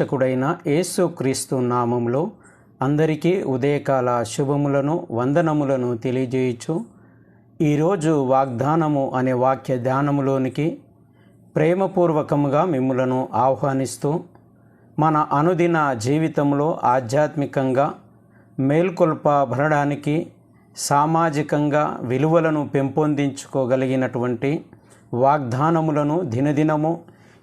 రక్షకుడైన యేసుక్రీస్తు నామంలో అందరికీ ఉదయకాల శుభములను వందనములను తెలియజేయచ్చు ఈరోజు వాగ్దానము అనే వాక్య ధ్యానములోనికి ప్రేమపూర్వకముగా మిమ్ములను ఆహ్వానిస్తూ మన అనుదిన జీవితంలో ఆధ్యాత్మికంగా మేల్కొల్పబడడానికి సామాజికంగా విలువలను పెంపొందించుకోగలిగినటువంటి వాగ్దానములను దినదినము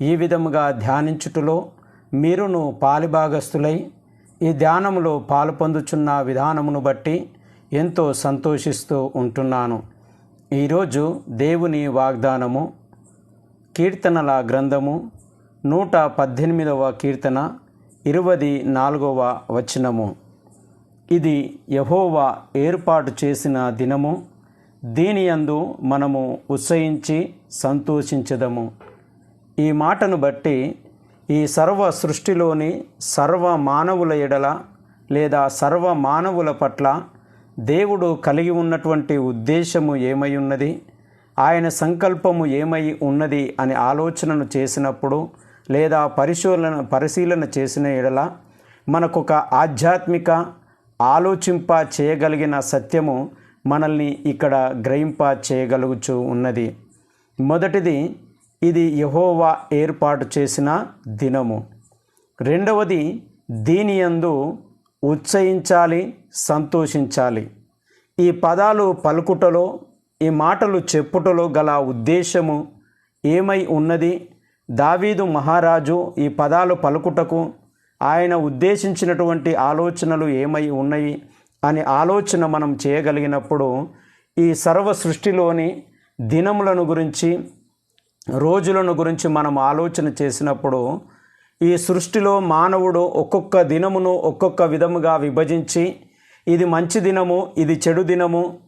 ఈ విధముగా ధ్యానించుటలో మీరును పాలిభాగస్థులై ఈ ధ్యానములో పాలు పొందుచున్న విధానమును బట్టి ఎంతో సంతోషిస్తూ ఉంటున్నాను. ఈరోజు దేవుని వాగ్దానము కీర్తనల గ్రంథము నూట పద్దెనిమిదవ కీర్తన ఇరవది నాలుగవ వచనము. ఇది యహోవా ఏర్పాటు చేసిన దినము. దీని యందు మనము ఉత్సహించి సంతోషించదము. ఈ మాటను బట్టి ఈ సర్వ సృష్టిలోని సర్వ మానవుల ఎడల లేదా సర్వ మానవుల పట్ల దేవుడు కలిగి ఉన్నటువంటి ఉద్దేశము ఏమై ఉన్నది? ఆయన సంకల్పము ఏమై ఉన్నది అని ఆలోచనను చేసినప్పుడు లేదా పరిశోధన పరిశీలన చేసిన ఎడల మనకొక ఆధ్యాత్మిక ఆలోచింప చేయగలిగిన సత్యము మనల్ని ఇక్కడ గ్రహింప చేయగలుగుచూ ఉన్నది. మొదటిది ఇది యహోవా ఏర్పాటు చేసిన దినము. రెండవది దీని యందు ఉత్సహించాలి సంతోషించాలి. ఈ పదాలు పలుకుటలో ఈ మాటలు చెప్పుటలో గల ఉద్దేశము ఏమై ఉన్నది? దావీదు మహారాజు ఈ పదాలు పలుకుటకు ఆయన ఉద్దేశించినటువంటి ఆలోచనలు ఏమై ఉన్నాయి అనే ఆలోచన మనం చేయగలిగినప్పుడు ఈ సర్వ సృష్టిలోని దినములను గురించి రోజులను గురించి మనం ఆలోచన చేసినప్పుడు ఈ సృష్టిలో మానవుడు ఒక్కొక్క దినమును ఒక్కొక్క విధముగా విభజించి ఇది మంచి దినము ఇది చెడు దినము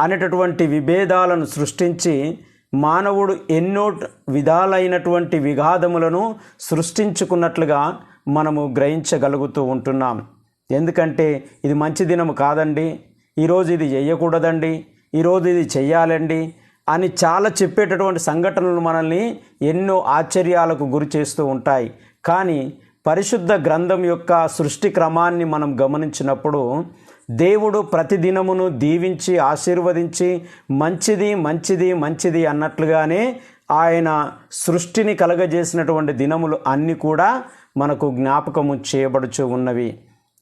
అనేటటువంటి విభేదాలను సృష్టించి మానవుడు ఎన్నో విధాలైనటువంటి విఘాదములను సృష్టించుకున్నట్లుగా మనము గ్రహించగలుగుతూ ఉంటున్నాం. ఎందుకంటే ఇది మంచి దినము కాదండి. ఈరోజు ఇది చేయకూడదండి. ఈరోజు ఇది చెయ్యాలండి. అని చాలా చెప్పేటటువంటి సంఘటనలు మనల్ని ఎన్నో ఆశ్చర్యాలకు గురి చేస్తూ ఉంటాయి. కానీ పరిశుద్ధ గ్రంథం యొక్క సృష్టి క్రమాన్ని మనం గమనించినప్పుడు దేవుడు ప్రతిదినమును దీవించి ఆశీర్వదించి మంచిది మంచిది మంచిది అన్నట్లుగానే ఆయన సృష్టిని కలగజేసినటువంటి దినములు అన్నీ కూడా మనకు జ్ఞాపకము చేయబడుచు ఉన్నవి.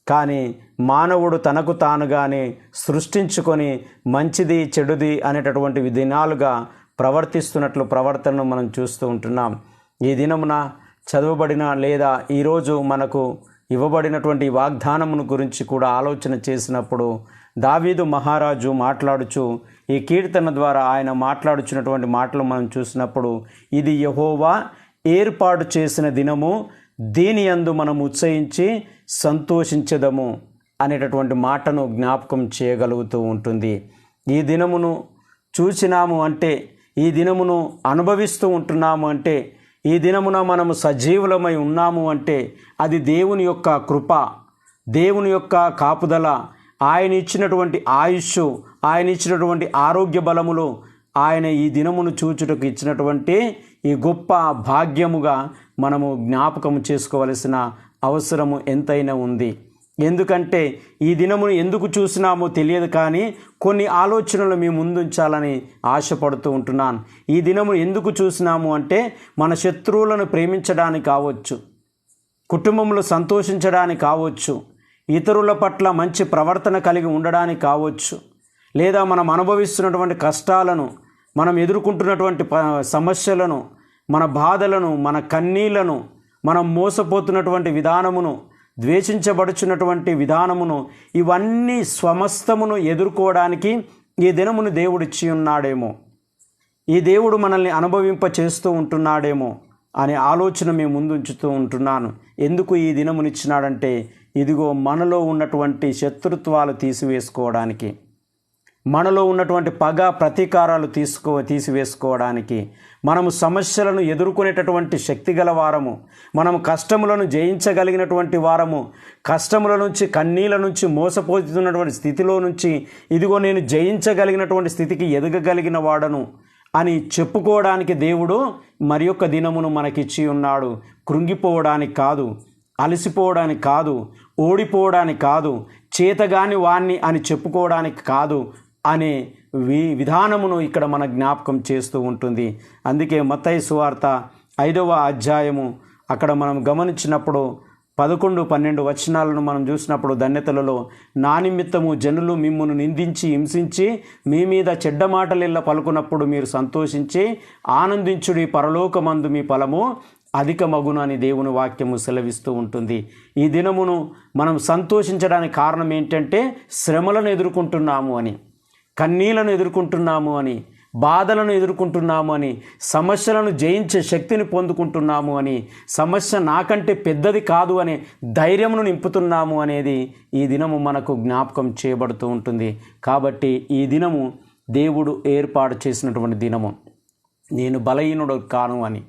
కానీ మానవుడు తనకు తానుగానే సృష్టించుకొని మంచిది చెడుది అనేటటువంటి దినాలుగా ప్రవర్తిస్తున్నట్లు ప్రవర్తనను మనం చూస్తూ ఉంటున్నాం. ఈ దినమున చదవబడిన లేదా ఈరోజు మనకు ఇవ్వబడినటువంటి వాగ్దానమును గురించి కూడా ఆలోచన చేసినప్పుడు దావీదు మహారాజు మాట్లాడుచు ఈ కీర్తన ద్వారా ఆయన మాట్లాడుచున్నటువంటి మాటలు మనం చూసినప్పుడు ఇది యహోవా ఏర్పాటు చేసిన దినము దీని అందు మనం ఉత్సహించి సంతోషించదము అనేటటువంటి మాటను జ్ఞాపకం చేయగలుగుతూ ఉంటుంది. ఈ దినమును చూసినాము అంటే ఈ దినమును అనుభవిస్తూ ఉంటున్నాము అంటే ఈ దినమున మనము సజీవులమై ఉన్నాము అంటే అది దేవుని యొక్క కృప దేవుని యొక్క కాపుదల ఆయన ఇచ్చినటువంటి ఆయుష్ ఆయన ఇచ్చినటువంటి ఆరోగ్య బలములు ఆయన ఈ దినమును చూచుటకు ఇచ్చినటువంటి ఈ గొప్ప భాగ్యముగా మనము జ్ఞాపకము చేసుకోవలసిన అవసరము ఎంతైనా ఉంది. ఎందుకంటే ఈ దినమును ఎందుకు చూసినామో తెలియదు కానీ కొన్ని ఆలోచనలు మీ ముందుంచాలని ఆశపడుతూ ఉంటున్నాను. ఈ దినమును ఎందుకు చూసినాము అంటే మన శత్రువులను ప్రేమించడానికి కావచ్చు కుటుంబంలో సంతోషించడానికి కావచ్చు ఇతరుల పట్ల మంచి ప్రవర్తన కలిగి ఉండడానికి కావచ్చు లేదా మనం అనుభవిస్తున్నటువంటి కష్టాలను మనం ఎదుర్కొంటున్నటువంటి సమస్యలను మన బాధలను మన కన్నీళ్ళను మనం మోసపోతున్నటువంటి విధానమును ద్వేషించబడుచున్నటువంటి విధానమును ఇవన్నీ స్వమస్తమును ఎదుర్కోవడానికి ఈ దినమును దేవుడిచ్చి ఉన్నాడేమో. ఈ దేవుడు మనల్ని అనుభవింప చేస్తూ ఉంటున్నాడేమో అనే ఆలోచన మేము ముందుంచుతూ ఉంటున్నాను. ఎందుకు ఈ దినమునిచ్చినాడంటే ఇదిగో మనలో ఉన్నటువంటి శత్రుత్వాలు తీసివేసుకోవడానికి. మనలో ఉన్నటువంటి పగ ప్రతీకారాలు తీసుకో తీసివేసుకోవడానికి మనము సమస్యలను ఎదుర్కొనేటటువంటి శక్తి గల వారము మనము కష్టములను జయించగలిగినటువంటి వారము కష్టముల నుంచి కన్నీల నుంచి మోసపోతున్నటువంటి స్థితిలో నుంచి ఇదిగో నేను జయించగలిగినటువంటి స్థితికి ఎదగగలిగిన వాడను అని చెప్పుకోవడానికి దేవుడు మరి యొక్క దినమును మనకిచ్చి ఉన్నాడు. కృంగిపోవడానికి కాదు అలసిపోవడానికి కాదు ఓడిపోవడానికి కాదు చేతగాని వాణ్ణి అని చెప్పుకోవడానికి కాదు అనే వి విధానమును ఇక్కడ మన జ్ఞాపకం చేస్తూ ఉంటుంది. అందుకే మత్తయి సువార్త ఐదవ అధ్యాయము అక్కడ మనం గమనించినప్పుడు పదకొండు పన్నెండు వచనాలను మనం చూసినప్పుడు ధన్యతలలో నా నిమిత్తము జనులు మిమ్మును నిందించి హింసించి మీ మీద చెడ్డ మాటలిల్ల పలుకున్నప్పుడు మీరు సంతోషించి ఆనందించుడి పరలోకమందు మీ ఫలము అధిక మగును అని దేవుని వాక్యము సెలవిస్తూ ఉంటుంది. ఈ దినమును మనం సంతోషించడానికి కారణం ఏంటంటే శ్రమలను ఎదుర్కొంటున్నాము అని. కన్నీలను ఎదుర్కొంటున్నాము అని బాధలను ఎదుర్కొంటున్నాము అని సమస్యలను జయించే శక్తిని పొందుకుంటున్నాము అని సమస్య నాకంటే పెద్దది కాదు అనే ధైర్యమును నింపుతున్నాము అనేది ఈ దినము మనకు జ్ఞాపకం చేయబడుతూ ఉంటుంది. కాబట్టి ఈ దినము దేవుడు ఏర్పాటు చేసినటువంటి దినము. నేను బలహీనుడు కాను అని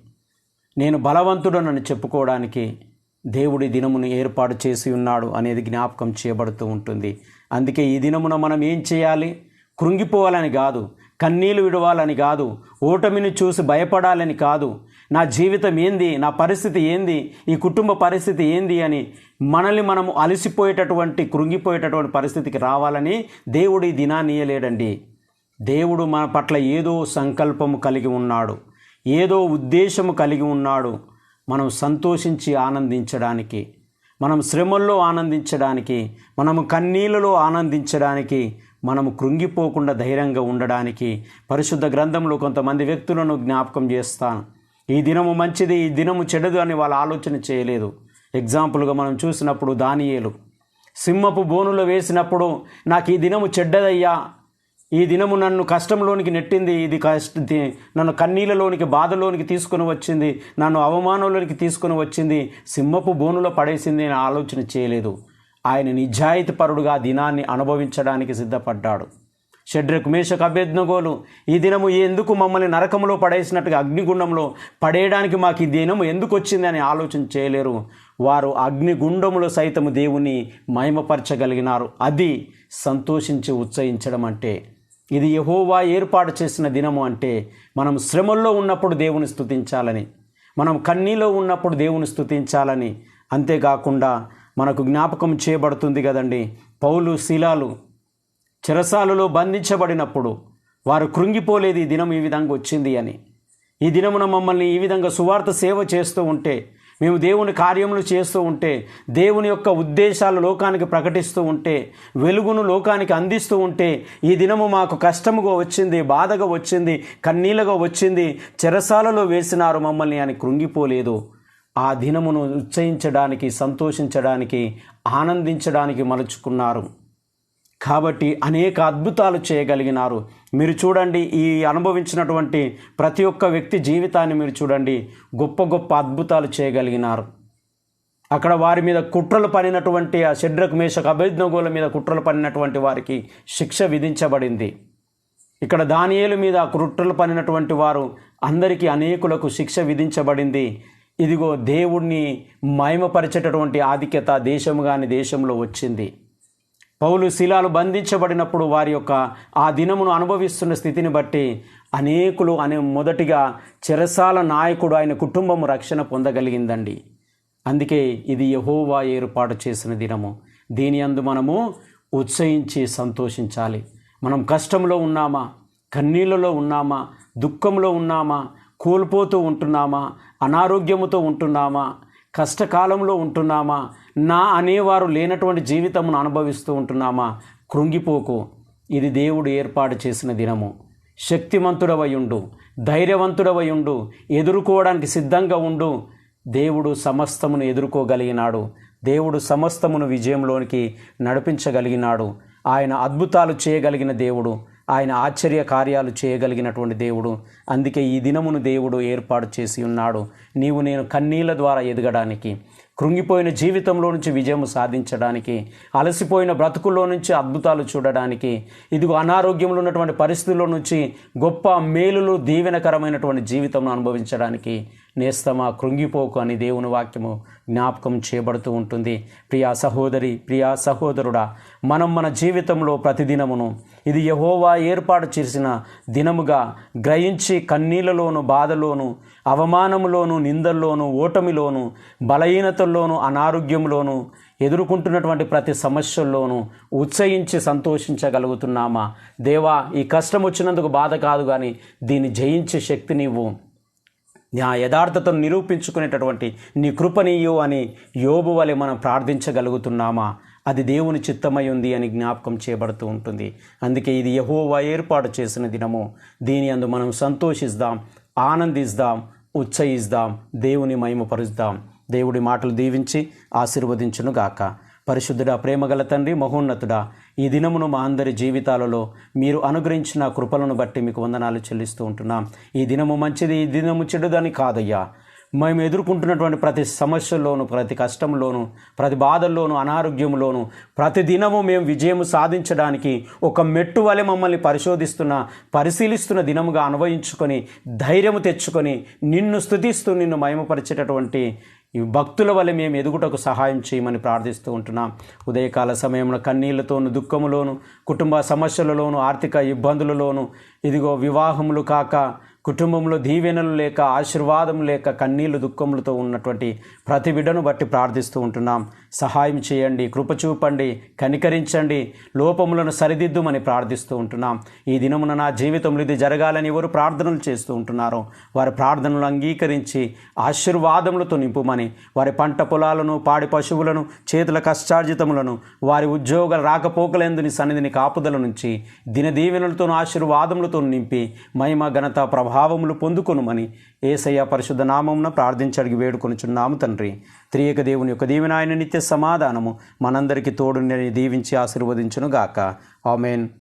నేను బలవంతుడనని చెప్పుకోవడానికి దేవుడి దినమును ఏర్పాటు చేసి ఉన్నాడు అనేది జ్ఞాపకం చేయబడుతూ ఉంటుంది. అందుకే ఈ దినమున మనం ఏం చేయాలి? కృంగిపోవాలని కాదు కన్నీళ్ళు విడవాలని కాదు ఓటమిని చూసి భయపడాలని కాదు. నా జీవితం ఏంది? నా పరిస్థితి ఏంది? ఈ కుటుంబ పరిస్థితి ఏంది అని మనల్ని మనము అలసిపోయేటటువంటి కృంగిపోయేటటువంటి పరిస్థితికి రావాలని దేవుడు ఈ దినాన్ని ఇయ్యలేడండి. దేవుడు మన పట్ల ఏదో సంకల్పము కలిగి ఉన్నాడు ఏదో ఉద్దేశము కలిగి ఉన్నాడు. మనం సంతోషించి ఆనందించడానికి మనం శ్రమల్లో ఆనందించడానికి మనము కన్నీళ్ళలో ఆనందించడానికి మనము కృంగిపోకుండా ధైర్యంగా ఉండడానికి పరిశుద్ధ గ్రంథంలో కొంతమంది వ్యక్తులను జ్ఞాపకం చేస్తాను ఈ దినము మంచిది ఈ దినము చెడదు అని వాళ్ళు ఆలోచన చేయలేదు. ఎగ్జాంపుల్గా మనం చూసినప్పుడు దానియేలు. సింహపు బోనులో వేసినప్పుడు నాకు ఈ దినము చెడ్డదయ్యా. ఈ దినము నన్ను కష్టంలోనికి నెట్టింది. ఇది కష్ట నన్ను కన్నీళ్ళలోనికి బాధలోనికి తీసుకుని వచ్చింది. నన్ను అవమానంలోనికి తీసుకుని వచ్చింది. సింహపు బోనులో పడేసింది అని ఆలోచన చేయలేదు. ఆయన నిజాయితీపరుడుగా దినాన్ని అనుభవించడానికి సిద్ధపడ్డాడు. షడ్రకు మేషకు అభ్యర్థగోలు ఈ దినము ఎందుకు మమ్మల్ని నరకంలో పడేసినట్టుగా అగ్నిగుండంలో పడేయడానికి మాకు ఈ దినము ఎందుకు వచ్చింది అని ఆలోచన చేయలేరు. వారు అగ్నిగుండములో సైతము దేవుని మహిమపరచగలిగినారు. అది సంతోషించి ఉత్సహించడం అంటే ఇది యహోవా ఏర్పాటు చేసిన దినము అంటే మనం శ్రమల్లో ఉన్నప్పుడు దేవుని స్థుతించాలని మనం కన్నీలో ఉన్నప్పుడు దేవుని స్థుతించాలని అంతేకాకుండా మనకు జ్ఞాపకం చేయబడుతుంది కదండి. పౌలు శిలాలు చెరసాలలో బంధించబడినప్పుడు వారు కృంగిపోలేదు ఈ దినం ఈ విధంగా వచ్చింది అని. ఈ దినమున మమ్మల్ని ఈ విధంగా సువార్త సేవ చేస్తూ ఉంటే మేము దేవుని కార్యములు చేస్తూ ఉంటే దేవుని యొక్క ఉద్దేశాలు లోకానికి ప్రకటిస్తూ ఉంటే వెలుగును లోకానికి అందిస్తూ ఉంటే ఈ దినము మాకు కష్టముగా వచ్చింది బాధగా వచ్చింది కన్నీళ్ళగా వచ్చింది చెరసాలలో వేసినారు మమ్మల్ని అని కృంగిపోలేదు. ఆ దినమును ఉత్సహించడానికి సంతోషించడానికి ఆనందించడానికి మలుచుకున్నారు. కాబట్టి అనేక అద్భుతాలు చేయగలిగినారు. మీరు చూడండి ఈ అనుభవించినటువంటి ప్రతి ఒక్క వ్యక్తి జీవితాన్ని మీరు చూడండి గొప్ప గొప్ప అద్భుతాలు చేయగలిగినారు. అక్కడ వారి మీద కుట్రలు పడినటువంటి ఆ షడ్రకు మేషకు అభేజ్ఞగోల మీద కుట్రలు పడినటువంటి వారికి శిక్ష విధించబడింది. ఇక్కడ దానియేలు మీద కుట్రలు పడినటువంటి వారు అందరికీ అనేకులకు శిక్ష విధించబడింది. ఇదిగో దేవుణ్ణి మహిమపరిచేటటువంటి ఆధిక్యత దేశము కాని దేశంలో వచ్చింది. పౌలు శిలాలు బంధించబడినప్పుడు వారి యొక్క ఆ దినమును అనుభవిస్తున్న స్థితిని బట్టి అనేకులు అనే మొదటిగా చెరసాల నాయకుడు ఆయన కుటుంబం రక్షణ పొందగలిగిందండి. అందుకే ఇది యహోవా ఏర్పాటు చేసిన దినము. దీని అందు మనము ఉత్సహించి సంతోషించాలి. మనం కష్టంలో ఉన్నామా? కన్నీళ్ళలో ఉన్నామా? దుఃఖంలో ఉన్నామా? కోల్పోతూ ఉంటున్నామా? అనారోగ్యముతో ఉంటున్నామా? కష్టకాలంలో ఉంటున్నామా? నా అనేవారు లేనటువంటి జీవితమును అనుభవిస్తూ ఉంటున్నామా? కృంగిపోకు. ఇది దేవుడు ఏర్పాటు చేసిన దినము. శక్తిమంతుడవై ఉండు ధైర్యవంతుడవై ఉండు ఎదుర్కోవడానికి సిద్ధంగా ఉండు. దేవుడు సమస్తమును ఎదుర్కోగలిగినాడు. దేవుడు సమస్తమును విజయంలోనికి నడిపించగలిగినాడు. ఆయన అద్భుతాలు చేయగలిగిన దేవుడు. ఆయన ఆశ్చర్య కార్యాలు చేయగలిగినటువంటి దేవుడు. అందుకే ఈ దినమును దేవుడు ఏర్పాటు చేసి ఉన్నాడు. నీవు నేను కన్నీళ్ళ ద్వారా ఎదగడానికి. కృంగిపోయిన జీవితంలో నుంచి విజయం సాధించడానికి అలసిపోయిన బ్రతుకుల్లో నుంచి అద్భుతాలు చూడడానికి ఇదిగో అనారోగ్యంలో ఉన్నటువంటి పరిస్థితుల్లో నుంచి గొప్ప మేలులు దీవెనకరమైనటువంటి జీవితంను అనుభవించడానికి నేస్తమా కృంగిపోకు అని దేవుని వాక్యము జ్ఞాపకం చేయబడుతూ ఉంటుంది. ప్రియా సహోదరి ప్రియా సహోదరుడా మనం మన జీవితంలో ప్రతిదినమును ఇది యహోవా ఏర్పాటు చేసిన దినముగా గ్రహించి కన్నీళ్ళలోను బాధలోను అవమానంలోను నిందల్లోను ఓటమిలోను బలహీనతల్లోను అనారోగ్యంలోను ఎదుర్కొంటున్నటువంటి ప్రతి సమస్యల్లోనూ ఉత్సహించి సంతోషించగలుగుతున్నామా? దేవా ఈ కష్టం వచ్చినందుకు బాధ కాదు కానీ దీన్ని జయించే శక్తి నీవు. నా యథార్థతను నిరూపించుకునేటటువంటి నీ కృపనీయు అని యోబు వలె మనం ప్రార్థించగలుగుతున్నామా? అది దేవుని చిత్తమై ఉంది అని జ్ఞాపకం చేయబడుతూ ఉంటుంది. అందుకే ఇది యహోవా ఏర్పాటు చేసిన దినము. దీని అందు మనం సంతోషిస్తాం ఆనందిస్తాం ఉచ్చయిద్దాం దేవుని మహిమపరుద్దాం. దేవుడి మాటలు దీవించి ఆశీర్వదించునుగాక. పరిశుద్ధుడా ప్రేమగల తండ్రి మహోన్నతుడా ఈ దినమును మా అందరి జీవితాలలో మీరు అనుగ్రహించిన కృపలను బట్టి మీకు వందనాలు చెల్లిస్తూ ఉంటున్నాం. ఈ దినము మంచిది ఈ దినము చెడుదని కాదయ్యా. మేము ఎదుర్కొంటున్నటువంటి ప్రతి సమస్యల్లోనూ ప్రతి కష్టంలోనూ ప్రతి బాధల్లోనూ అనారోగ్యంలోనూ ప్రతి దినము మేము విజయం సాధించడానికి ఒక మెట్టు వలె మమ్మల్ని పరిశోధిస్తున్న పరిశీలిస్తున్న దినముగా అనుభవించుకొని ధైర్యము తెచ్చుకొని నిన్ను స్థుతిస్తూ నిన్ను మయమపరిచేటటువంటి ఈ భక్తుల వల్ల మేము ఎదుగుటకు సహాయం చేయమని ప్రార్థిస్తూ ఉంటున్నాం. ఉదయకాల సమయంలో కన్నీళ్ళతోనూ దుఃఖములోను కుటుంబ సమస్యలలోను ఆర్థిక ఇబ్బందులలోను ఇదిగో వివాహములు కాక కుటుంబంలో దీవెనలు లేక ఆశీర్వాదం లేక కన్నీళ్ళు దుఃఖములతో ఉన్నటువంటి ప్రతి బిడ్డను బట్టి ప్రార్థిస్తూ ఉంటున్నాం. సహాయం చేయండి కృప చూపండి కనికరించండి లోపములను సరిదిద్దుమని ప్రార్థిస్తూ ఉంటున్నాం. ఈ దినమున నా జీవితంలో ఇది జరగాలని ఎవరు ప్రార్థనలు చేస్తూ ఉంటున్నారో వారి ప్రార్థనలు అంగీకరించి ఆశీర్వాదములతో నింపుమని వారి పంట పొలాలను పాడి పశువులను చేతుల కష్టార్జితములను వారి ఉద్యోగాలు రాకపోకలేందుని సన్నిధిని కాపుదల నుంచి దినదీవెనలతోనూ ఆశీర్వాదములతో నింపి మహిమ ఘనత భావములు పొందుకొనుమని ఏసయ్య పరిశుద్ధ నామమున ప్రార్థించడిగి వేడుకొనుచున్నాము తండ్రి. త్రియక దేవుని యొక్క దీవెన నిత్య సమాధానము మనందరికీ తోడుని దీవించి ఆశీర్వదించునుగాక. ఆమెన్.